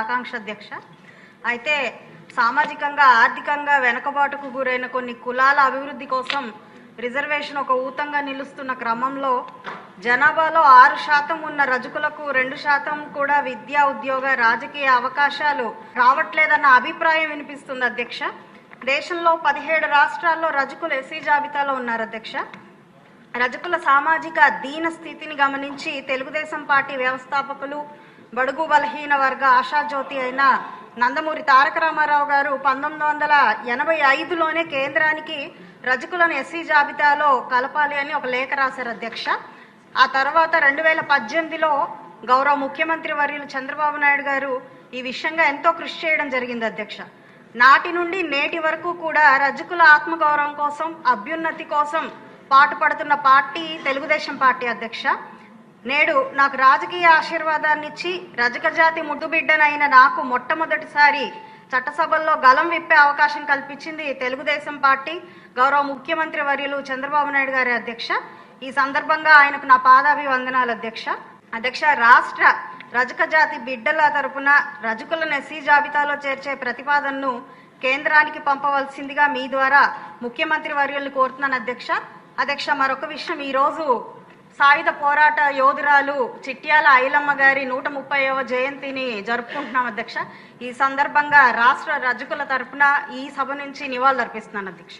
ఆకాంక్ష అధ్యక్ష అయితే సామాజికంగా ఆర్థికంగా వెనుకబాటుకు గురైన కొన్ని కులాల అభివృద్ధి కోసం రిజర్వేషన్ ఒక ఊతంగా నిలుస్తున్న క్రమంలో జనాభాలో ఆరు శాతం ఉన్న రజకులకు రెండు శాతం కూడా విద్యా ఉద్యోగ రాజకీయ అవకాశాలు రావట్లేదన్న అభిప్రాయం వినిపిస్తుంది అధ్యక్ష. దేశంలో పదిహేడు రాష్ట్రాల్లో రజకులు ఎస్సీ జాబితాలో ఉన్నారు అధ్యక్ష. రజకుల సామాజిక దీన స్థితిని గమనించి తెలుగుదేశం పార్టీ వ్యవస్థాపకులు బడుగు బలహీన వర్గ ఆశాజ్యోతి అయిన నందమూరి తారక రామారావు గారు పంతొమ్మిది వందల ఎనభై ఐదులోనే కేంద్రానికి రజకులను ఎస్సీ జాబితాలో కలపాలి అని ఒక లేఖ రాశారు అధ్యక్ష. ఆ తర్వాత రెండు వేల పద్దెనిమిదిలో గౌరవ ముఖ్యమంత్రి వర్యులు చంద్రబాబు నాయుడు గారు ఈ విషయంగా ఎంతో కృషి చేయడం జరిగింది అధ్యక్ష. నాటి నుండి నేటి వరకు కూడా రజకుల ఆత్మగౌరవం కోసం అభ్యున్నతి కోసం పాటుపడుతున్న పార్టీ తెలుగుదేశం పార్టీ అధ్యక్ష. నేడు నాకు రాజకీయ ఆశీర్వాదాన్ని ఇచ్చి రజక జాతి ముద్దుబిడ్డనైన నాకు మొట్టమొదటిసారి చట్టసభల్లో గలం విప్పే అవకాశం కల్పించింది తెలుగుదేశం పార్టీ గౌరవ ముఖ్యమంత్రి వర్యులు చంద్రబాబు నాయుడు గారి అధ్యక్ష. ఈ సందర్భంగా ఆయనకు నా పాదాభివందనాలు అధ్యక్ష. అధ్యక్ష రాష్ట్ర రజక జాతి బిడ్డల తరపున రజకులను ఎస్సీ జాబితాలో చేర్చే ప్రతిపాదనను కేంద్రానికి పంపవలసిందిగా మీ ద్వారా ముఖ్యమంత్రి వర్యుల్ని కోరుతున్నాను అధ్యక్ష. అధ్యక్ష మరొక విషయం ఈరోజు సాయుధ పోరాట యోధురాలు చిట్యాల ఐలమ్మ గారి నూట ముప్పైవ జయంతిని జరుపుకుంటున్నాం అధ్యక్ష. ఈ సందర్భంగా రాష్ట్ర రజకుల తరఫున ఈ సభ నుంచి నివాళులర్పిస్తున్నాను అధ్యక్ష.